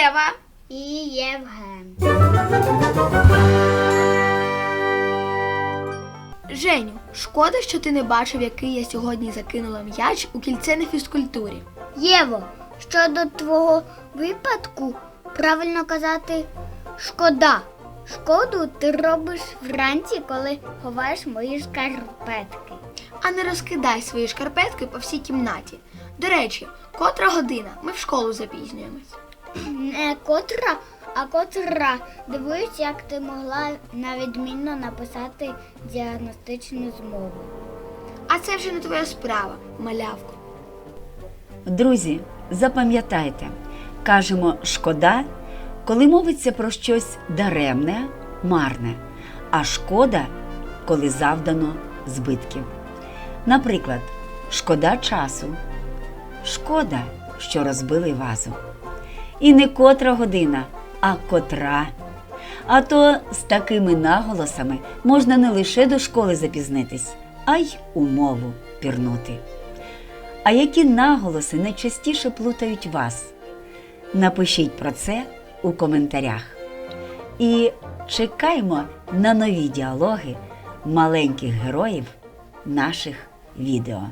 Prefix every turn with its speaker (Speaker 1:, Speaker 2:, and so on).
Speaker 1: Єва.
Speaker 2: І Євген.
Speaker 1: Женю, шкода, що ти не бачив, який я сьогодні закинула м'яч у кільце на фізкультурі.
Speaker 2: Єво, щодо твого випадку, правильно казати шкода. Шкоду ти робиш вранці, коли ховаєш мої шкарпетки.
Speaker 1: А не розкидай свої шкарпетки по всій кімнаті. До речі, котра година? Ми в школу запізнюємось.
Speaker 2: Не котра, а котра. Дивуюсь, як ти могла навідмінно написати діагностичну змову.
Speaker 1: А це вже не твоя справа, малявко.
Speaker 3: Друзі, запам'ятайте, кажемо шкода, коли мовиться про щось даремне, марне, а шкода, коли завдано збитків. Наприклад, шкода часу, шкода, що розбили вазу. І не котра година, а котра. А то з такими наголосами можна не лише до школи запізнитись, а й у мову пірнути. А які наголоси найчастіше плутають вас? Напишіть про це у коментарях. І чекаймо на нові діалоги маленьких героїв наших відео.